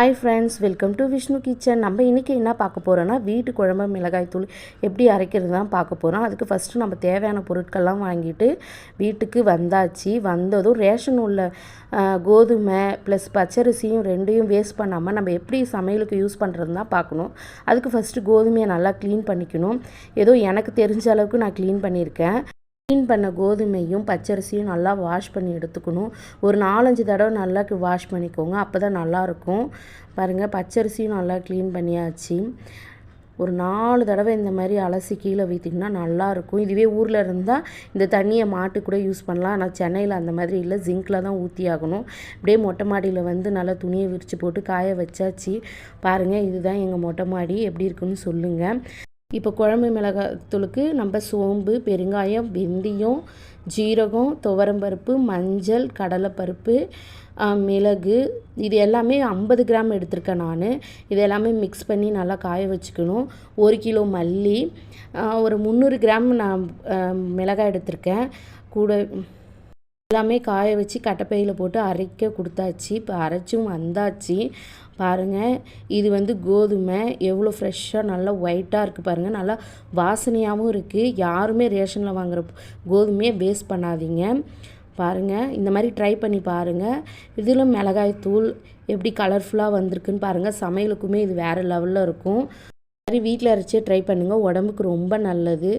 Hi friends welcome to Vishnu kitchen நம்ம இன்றைக்கி என்ன பார்க்க போகிறோன்னா வீட்டு குழம்பு மிளகாய் தூள் எப்படி அரைக்கிறது தான் பார்க்க போகிறோம் அதுக்கு ஃபஸ்ட்டு நம்ம தேவையான பொருட்கள்லாம் வாங்கிட்டு வீட்டுக்கு வந்தாச்சு. வந்ததும் ரேஷன் உள்ள கோதுமை ப்ளஸ் பச்சரிசியும் ரெண்டையும் வேஸ்ட் பண்ணாமல் நம்ம எப்படி சமையலுக்கு யூஸ் பண்ணுறது தான் பார்க்கணும். அதுக்கு ஃபஸ்ட்டு கோதுமையை நல்லா க்ளீன் பண்ணிக்கணும். ஏதோ எனக்கு தெரிஞ்ச அளவுக்கு நான் க்ளீன் பண்ணியிருக்கேன். க்ளீன் பண்ண கோதுமையும் பச்சரிசியும் நல்லா வாஷ் பண்ணி எடுத்துக்கணும். ஒரு நாலஞ்சு தடவை நல்லா வாஷ் பண்ணிக்கோங்க. அப்போ தான் நல்லாயிருக்கும். பாருங்கள் பச்சரிசியும் நல்லா க்ளீன் பண்ணியாச்சு. ஒரு நாலு தடவை இந்த மாதிரி அலசி கீழே வைத்திங்கன்னா நல்லாயிருக்கும். இதுவே ஊரில் இருந்தால் இந்த தண்ணியை மாட்டு கூட யூஸ் பண்ணலாம். ஆனால் சென்னையில் அந்த மாதிரி இல்லை. ஜிங்கில் தான் ஊற்றி ஆகணும். அப்படியே மொட்டை மாடியில் வந்து நல்லா துணியை விரித்து போட்டு காய வச்சாச்சு. பாருங்கள் இதுதான் எங்கள் மொட்டை மாடி. எப்படி இருக்குன்னு சொல்லுங்கள் இப்போ குழம்பு மிளகாத்தூளுக்கு நம்ம சோம்பு பெருங்காயம் வெந்தயம் ஜீரகம் துவரம்பருப்பு மஞ்சள் கடலைப்பருப்பு மிளகு இது எல்லாமே ஐம்பது கிராம் எடுத்திருக்கேன் நான். இது எல்லாமே மிக்ஸ் பண்ணி நல்லா காய வச்சுக்கணும். ஒரு கிலோ மல்லி ஒரு முந்நூறு கிராம் நான் மிளகாய் எடுத்திருக்கேன். கூட எல்லாமே காய வச்சு கட்டைப்பையில் போட்டு அரைக்க கொடுத்தாச்சு. இப்போ அரைச்சும் வந்தாச்சு. பாருங்கள் இது வந்து கோதுமை. எவ்வளோ ஃப்ரெஷ்ஷாக நல்லா ஒயிட்டாக இருக்குது பாருங்கள் நல்லா வாசனையாகவும் இருக்குது யாருமே ரேஷனில் வாங்குகிற கோதுமையை வேஸ்ட் பண்ணாதீங்க. பாருங்கள் இந்த மாதிரி ட்ரை பண்ணி பாருங்கள் இதில் மிளகாய் தூள் எப்படி கலர்ஃபுல்லாக வந்திருக்குன்னு பாருங்கள் சமையலுக்குமே இது வேறு லெவலில் இருக்கும். இந்த மாதிரி வீட்டில் அரைச்சே ட்ரை பண்ணுங்கள் உடம்புக்கு ரொம்ப நல்லது.